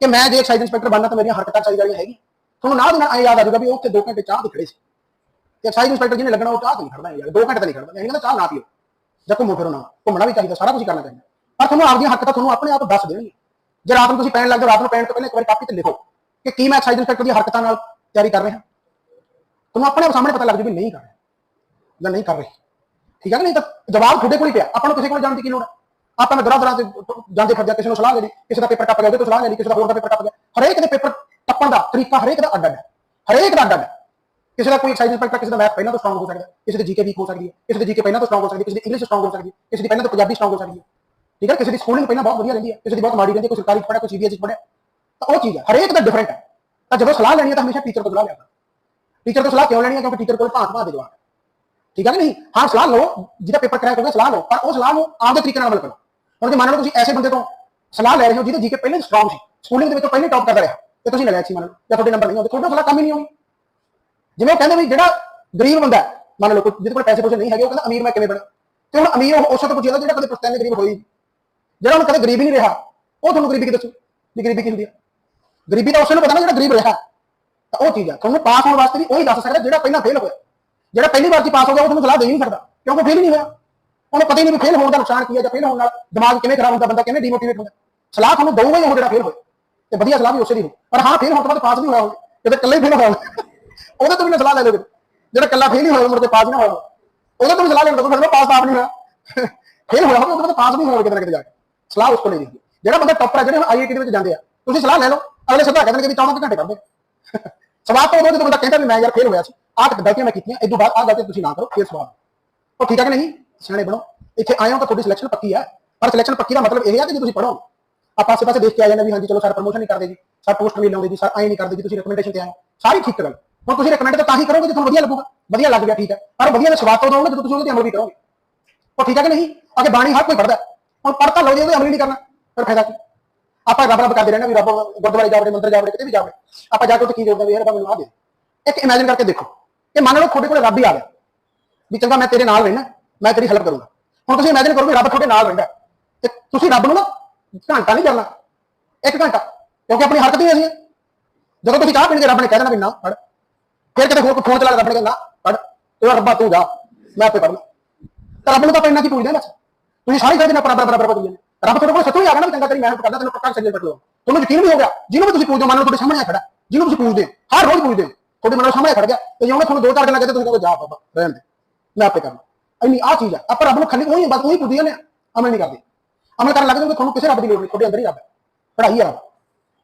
ਕਿ ਮੈਂ ਜੇ ਐਕਸਾਈਜ਼ ਇੰਸਪੈਕਟਰ ਬਣਨਾ ਤਾਂ ਮੇਰੀਆਂ ਹਰਕਤਾਂ ਐਕਸਾਈਜ਼ ਵਾਲੀਆਂ ਹੈਗੀ ਤੁਹਾਨੂੰ ਨਾਲ ਦੀ ਨਾਲ ਐਂ ਯਾਦ ਆ ਜਾਊਗਾ ਵੀ ਉਹ ਉੱਥੇ 2 ਘੰਟੇ ਚਾਹ ਤੇ ਖੜੇ ਸੀ ਤੇ ਐਕਸਾਈਜ਼ ਇੰਸਪੈਕਟਰ ਜਿਹਨੇ ਲੱਗਣਾ ਉਹ ਚਾਹ ਤੇ ਨਹੀਂ ਖੜਦਾ ਯਾਰ 2 ਘੰਟੇ ਤੇ ਨਹੀਂ ਖੜਦਾ ਨਹੀਂ ਕਹਿੰਦਾ ਚਾਹ ਨਾ ਪੀਓ ਜਾਂ ਘੁੰਮੋ ਫਿਰੋ ਨਾ ਘੁੰਮਣਾ ਵੀ ਚਾਹੀਦਾ ਸਾਰਾ ਕੁਝ ਕਰਨਾ ਚਾਹੀਦਾ ਪਰ ਤੁਹਾਨੂੰ ਆਪਦੀਆਂ ਹਰਕਤਾਂ ਤੁਹਾਨੂੰ ਆਪਣੇ ਆਪ ਦੱਸ ਦੇਣਗੇ ਜੇ ਰਾਤ ਨੂੰ ਤੁਸੀਂ ਪੈਣ ਲੱਗਦੇ ਹੋ ਰਾਤ ਨੂੰ ਪੈਣ ਤੋਂ ਪਹਿਲਾਂ ਇੱਕ ਵਾਰੀ ਕਾਪੀ ਤੇ ਲਿਖੋ ਕਿ ਕੀ ਮੈਂ ਐਕਸਾਈਜ਼ ਇੰਸਪੈਕਟਰ ਦੀ ਹਰਕਤਾਂ ਨਾਲ ਤਿਆਰੀ ਕਰ ਰਿਹਾ ਤੁਹਾਨੂੰ ਆਪਣੇ ਆਪ ਸਾਹਮਣੇ ਪਤਾ ਲੱਗ ਜੂ ਵੀ ਨਹੀਂ ਕਰ ਰਿਹਾ ਜਾਂ ਨਹੀਂ ਕਰ ਰਹੇ ਠੀਕ ਹੈ ਕਿ ਨਹੀਂ ਤਾਂ ਜਵਾਬ ਤੁਹਾਡੇ ਕੋਲ ਹੀ ਪਿਆ ਆਪਾਂ ਨੂੰ ਕਿਸੇ ਕੋਲ ਜਾਣ ਦੀ ਕੀ ਲੋੜ ਹੈ ਆਪਾਂ ਮੈਂ ਦਰਾਂ ਦਰਾਂ ਤੇ ਜਾਂਦੇ ਫਿਰਦੇ ਕਿਸੇ ਨੂੰ ਸਲਾਹ ਲੈ ਲਈ ਕਿਸੇ ਦਾ ਪੇਪਰ ਟੱਪ ਗਿਆ ਉਹਦੇ ਤੋਂ ਸਲਾਹ ਲੈ ਲਈ ਕਿਸੇ ਦਾ ਹੋਰ ਦਾ ਪੇਪਰ ਟੱਪ ਗਿਆ। ਹਰੇਕ ਦੇ ਪੇਪਰ ਟੱਪਣ ਦਾ ਤਰੀਕਾ ਹਰੇਕ ਦਾ ਅੱਡ ਅੱਡ ਹੈ ਹਰੇਕ ਦਾ ਅੱਡ ਅੱਡ ਹੈ। ਕਿਸੇ ਦਾ ਕੋਈ ਐਕਸਾਈਜ਼ ਇੰਸਪੈਕਟਰ ਕਿਸੇ ਦਾ ਮੈਥ ਪਹਿਲਾਂ ਤੋਂ ਸਟਰੋਂਗ ਹੋ ਸਕਦਾ ਹੈ, ਕਿਸੇ ਦੀ ਜੀਕੇ ਵੀਕ ਹੋ ਸਕਦੀ ਹੈ ਕਿਸੇ ਦੀ ਜੀਕੇ ਪਹਿਲਾਂ ਤੋਂ ਸਟਰੋਂਗ ਹੋ ਸਕਦੀ ਹੈ ਕਿਸੇ ਦੀ ਇੰਗਲਿਸ਼ ਸਟਰੋਂਗ ਹੋ ਸਕਦੀ ਹੈ ਕਿਸੇ ਦੀ ਪਹਿਲਾਂ ਤੋਂ ਪੰਜਾਬੀ ਸਟਰੋਂਗ ਹੋ ਸਕਦੀ ਹੈ। ਠੀਕ ਹੈ ਕਿਸੇ ਦੀ ਸਕੂਲਿੰਗ ਪਹਿਲਾਂ ਬਹੁਤ ਵਧੀਆ ਰਹਿੰਦੀ ਹੈ ਕਿਸੇ ਦੀ ਬਹੁਤ ਮਾੜੀ ਰਹਿੰਦੀ ਹੈ ਕੋਈ ਸਰਕਾਰੀ ਚ ਪੜਿਆ ਕੋਈ ਸੀਬੀਐਸਈ ਚ ਪੜਿਆ ਤਾਂ ਉਹ ਚੀਜ਼ ਹੈ ਹਰੇਕ ਦਾ ਡਿਫਰੈਂਟ ਹੈ। ਤਾਂ ਜਦੋਂ ਸਲਾਹ ਲੈਣੀ ਹੈ ਤਾਂ ਹਮੇਸ਼ਾ ਟੀਚਰ ਤੋਂ ਸਲਾਹ ਲਿਆ ਕਰੋ। ਟੀਚਰ ਤੋਂ ਸਲਾਹ ਕਿਉਂ ਲੈਣੀ ਹੈ? ਕਿਉਂਕਿ ਟੀਚਰ ਕੋਲ ਭਾਂਤ ਭਾਂਤ ਦੇ ਜਵਾਬ ਠੀਕ ਹੈ ਕਿ ਨਹੀਂ? ਹਾਂ ਸਲਾਹ ਲਓ ਜਿਹਦਾ ਪੇਪਰ ਕਰੈਕ ਹੋ ਗਿਆ ਸਲਾਹ ਲਓ ਪਰ ਉਹ ਸਲਾਹ ਨੂੰ ਆਪਦੇ ਤਰੀਕੇ ਨਾਲ ਅਮਲ ਕਰੋ। ਹੁਣ ਜੇ ਮੰਨ ਲਓ ਤੁਸੀਂ ਐਸੇ ਬੰਦੇ ਤੋਂ ਸਲਾਹ ਲੈ ਰਹੇ ਹੋ ਜਿਹਦੇ ਜੀਕੇ ਪਹਿਲੇ ਸਟਰੋਂਗ ਸੀ ਸਕੂਲਿੰਗ ਦੇ ਵਿੱਚੋਂ ਪਹਿਲੇ ਟੌਪ ਕਰਦਾ ਰਿਹਾ, ਤੇ ਤੁਸੀਂ ਨਲਾਇਕ ਸੀ ਮੰਨ ਲਓ, ਜਾਂ ਤੁਹਾਡੇ ਨੰਬਰ ਨਹੀਂ ਆਉਂਦੇ, ਤੁਹਾਡਾ ਸਲਾਹ ਕੰਮ ਹੀ ਨਹੀਂ ਹੋਣੀ। ਜਿਵੇਂ ਉਹ ਕਹਿੰਦੇ ਵੀ ਜਿਹੜਾ ਗਰੀਬ ਬੰਦਾ ਮੰਨ ਲਓ ਕੋਈ, ਜਿਹਦੇ ਕੋਲ ਪੈਸੇ ਪੂਸੇ ਨਹੀਂ ਹੈਗੇ, ਉਹ ਕਹਿੰਦਾ ਅਮੀਰ ਮੈਂ ਕਿਵੇਂ ਬਣਾ? ਤੇ ਹੁਣ ਅਮੀਰ ਉਹ ਉਸੇ ਤੋਂ ਪੁੱਛਿਆ ਜਿਹੜਾ ਕਦੇ ਪੁੱਛਦਾ ਗਰੀਬ ਹੋਈ ਜਿਹੜਾ ਹੁਣ ਕਦੇ ਗਰੀਬ ਹੀ ਨਹੀਂ ਰਿਹਾ, ਉਹ ਤੁਹਾਨੂੰ ਗਰੀਬੀ ਕੀ ਦੱਸੂ? ਵੀ ਗਰੀਬੀ ਕੀ ਹੁੰਦੀ ਹੈ ਗਰੀਬੀ ਤਾਂ ਉਸੇ ਨੂੰ ਪਤਾ ਨਾ ਜਿਹੜਾ ਗਰੀਬ ਰਿਹਾ। ਤਾਂ ਉਹ ਚੀਜ਼ ਆ, ਤੁਹਾਨੂੰ ਪਾਸ ਹੋਣ ਵਾਸਤੇ ਵੀ ਉਹੀ ਦੱਸ ਸਕਦਾ ਜਿਹੜਾ ਪਹਿਲਾਂ ਫੇਲ ਹੋਇਆ। ਜਿਹੜਾ ਪਹਿਲੀ ਵਾਰ ਚ ਪਾਸ ਹੋ ਗਿਆ, ਉਹ ਤੁਹਾਨੂੰ ਸਲਾਹ ਦੇ ਨਹੀਂ ਸਕਦਾ, ਕਿਉਂਕਿ ਫੇਲ ਨਹੀਂ ਹੋਇਆ। ਉਹਨੂੰ ਪਤਾ ਹੀ ਨਹੀਂ ਵੀ ਫੇਲ ਹੋਣ ਦਾ ਨੁਕਸਾਨ ਕੀ ਹੈ ਜਾਂ ਫੇਲ ਹੋਣ ਨਾਲ ਦਿਮਾਗ ਕਿਵੇਂ ਖਰਾਬ ਹੁੰਦਾ, ਬੰਦਾ ਕਿਵੇਂ ਡੀਮੋਟੀਵੇਟ ਹੁੰਦਾ। ਸਲਾਹ ਤੁਹਾਨੂੰ ਦਊਗਾ ਹੀ ਉਹ ਜਿਹੜਾ ਫੇਲ ਹੋਇਆ ਤੇ ਵਧੀਆ ਸਲਾਹ ਵੀ ਉਸੇ ਦੀ ਹੋ ਪਰ ਹਾਂ ਫੇਲ ਹੋਣ ਤੋਂ ਬਾਅਦ ਪਾਸ ਵੀ ਹੋਇਆ ਹੋਵੇ। ਕਿਤੇ ਇਕੱਲੇ ਫੇਲ ਹੋਇਆ ਹੋਵੇ, ਉਹਦੇ ਤੋਂ ਵੀ ਨਾ ਸਲਾਹ ਲੈ ਲਓ ਕਿਤੇ। ਜਿਹੜਾ ਇਕੱਲਾ ਫੇਲ ਹੀ ਹੋਇਆ ਮੁੜ ਕੇ ਪਾਸ ਨਾ ਹੋਇਆ ਉਹਦੇ ਤੋਂ ਵੀ ਸਲਾਹ ਲੈਣ ਤੋਂ ਫਿਰ ਪਾਸ ਤਾਂ ਆਪ ਨਹੀਂ ਹੋਇਆ। ਫੇਲ ਹੋਇਆ ਹੋਵੇ, ਉਹਦੇ ਬਾਅਦ ਪਾਸ ਨਹੀਂ ਹੋਇਆ ਕਿਤੇ ਨਾ ਕਿਤੇ ਜਾ ਕੇ। ਸਲਾਹ ਉਸ ਕੋਲ ਲੈ ਲਈ ਜਿਹੜਾ ਬੰਦਾ ਟੌਪਰ ਹੈ, ਜਿਹੜੇ ਆਈਆਈਟੀ ਦੇ ਵਿੱਚ ਜਾਂਦੇ ਆ, ਤੁਸੀਂ ਸਲਾਹ ਲੈ ਲਓ। ਅਗਲੇ ਸਿੱਧਾ ਕਹਿੰਦੇ ਨੇ ਕਿ 14 ਘੰਟੇ ਕਰਦੇ। ਸਵਾਲ ਤੋਂ ਉਦੋਂ ਜਦੋਂ ਬੰਦਾ ਕਹਿੰਦਾ ਵੀ ਮੈਂ ਯਾਰ ਫੇਲ ਹੋਇਆ ਸੀ, ਆਹ ਗਲਤੀਆਂ ਮੈਂ ਕੀਤੀਆਂ ਇਸ ਤੋਂ ਬਾਅਦ ਆਹ ਗਲਤੀਆਂ ਤੁਸੀਂ ਨਾ ਕਰੋ, ਫਿਰ ਸਵਾਲ। ਉਹ ਠੀਕ ਹੈ ਕਿ ਨਹੀਂ? सियाने बनो इतने आए हो तो थोड़ी सिलेक्शन पक्की है पर सिलेक्शन पक्की का मतलब यही है कि तुम पढ़ो आप आसे पास देख के आ जाने भी हाँ जी चलो सर प्रमोशन नहीं करते जी सर पोस्ट नहीं लाऊँगी सर आए नहीं करते जी रिकमेंडेशन से आए सारी ठीक करो हम तुम रिकमेंड तो ता ही करोगे जो तुम वाला लगेगा वाइया लग गया ठीक है पर वाइया में स्वाद तो दोगे जो तुम अमल भी करोगे और ठीक है कि नहीं अगर बाणी हर कोई पढ़ता है हम पढ़ता लो जो अमल नहीं करना फिर फ़ायदा क्यों आप रब रब करते रहना भी रब गुरुद्वारे जाओ मंदिर जाओ कितने भी जाओ आप जाकर तो की जाओगे रब मैं दे एक इमेजिन करके देखो ये मान लो थोड़े को रब ही आ गया भी चंगा मैं तेरे नाल रहना ਮੈਂ ਤੇਰੀ ਹੈਲਪ ਕਰੂੰਗਾ। ਹੁਣ ਤੁਸੀਂ ਇਮੇਜਿਨ ਕਰੋ ਵੀ ਰੱਬ ਤੁਹਾਡੇ ਨਾਲ ਰਹਿੰਦਾ ਤੇ ਤੁਸੀਂ ਰੱਬ ਨੂੰ ਨਾ ਘੰਟਾ ਨਹੀਂ ਕਰਨਾ। ਇੱਕ ਘੰਟਾ। ਕਿਉਂਕਿ ਆਪਣੀ ਹਰਕਤ ਹੀ ਐਸੀ ਹੈ। ਜਦੋਂ ਤੁਸੀਂ ਚਾਹ ਪੀਣਗੇ ਰੱਬ ਨੇ ਕਹਿ ਦੇਣਾ ਵੀ ਨਾ ਪੜ ਫਿਰ ਕਿਤੇ ਹੋਰ ਫੋਨ ਚਲਾ ਕੇ ਰੱਬ ਨੇ ਕਹਿੰਦਾ ਪੜ ਤੂੰ ਰੱਬਾ, ਤੂੰ ਜਾ। ਮੈਂ ਆਪੇ ਪੜਨਾ ਤਾਂ ਰੱਬ ਨੂੰ ਤਾਂ ਆਪਾਂ ਇੰਨਾ ਕੀ ਪੁੱਛਦੇ ਹਾਂ ਬਸ। ਤੁਸੀਂ ਸਾਰੀ ਗੱਲ ਨਾਲ ਬਰਾਬਰ ਬਰਾਬਰ ਪੁੱਛਦੇ ਰੱਬ ਤੁਹਾਡੇ ਕੋਲ ਸੱਚੋ ਹੀ ਆ ਗਿਆ ਨਾ ਵੀ ਚੰਗਾ ਤੇਰੀ ਮਿਹਨਤ ਕਰਦਾ, ਤੈਨੂੰ ਪੱਕਾ ਸੱਜਣ ਪੱਟ ਲਓ ਤੁਹਾਨੂੰ ਯਕੀਨ ਵੀ ਹੋ ਗਿਆ। ਜਿਹਨੂੰ ਵੀ ਤੁਸੀਂ ਪੁੱਛਦੇ ਹੋ, ਮੰਨ ਲਓ ਤੁਹਾਡੇ ਸਾਹਮਣੇ ਆ ਖੜਾ। ਜਿਹਨੂੰ ਤੁਸੀਂ ਪੁੱਛਦੇ ਹੋ, ਹਰ ਰੋਜ਼ ਪੁੱਛਦੇ ਹੋ। ਤੁਹਾਡੇ ਮਨ ਸਾਹਮਣੇ ਖੜ ਗਿਆ। ਤੇ ਜੇ ਉਹਨੇ ਤੁਹਾਨੂੰ ਦੋ ਚਾਰ ਦਿਨ ਲੱਗੇ ਤੁਸੀਂ ਕਹਿੰਦੇ ਜਾ ਬਾਬਾ, ਰਹਿਣ ਦੇ। ਮੈਂ ਆਪੇ ਕਰਨਾ। ਇੰਨੀ ਆ ਚੀਜ਼ ਆ। ਆਪਾਂ ਰੱਬ ਨੂੰ ਖਾਲੀ ਹੋਈ ਬਸ ਉਹੀ ਪੁੱਛਦੇ ਨੇ। ਅਮਲ ਨਹੀਂ ਕਰਦੇ। ਅਮਲ ਕਰਨ ਲੱਗ ਜਾਂਦੇ, ਤੁਹਾਨੂੰ ਕਿਸੇ ਰੱਬ ਦੀ ਲੋੜ ਨਹੀਂ। ਤੁਹਾਡੇ ਅੰਦਰ ਹੀ ਰੱਬ ਹੈ। ਪੜ੍ਹਾਈ ਆ ਰੱਬ।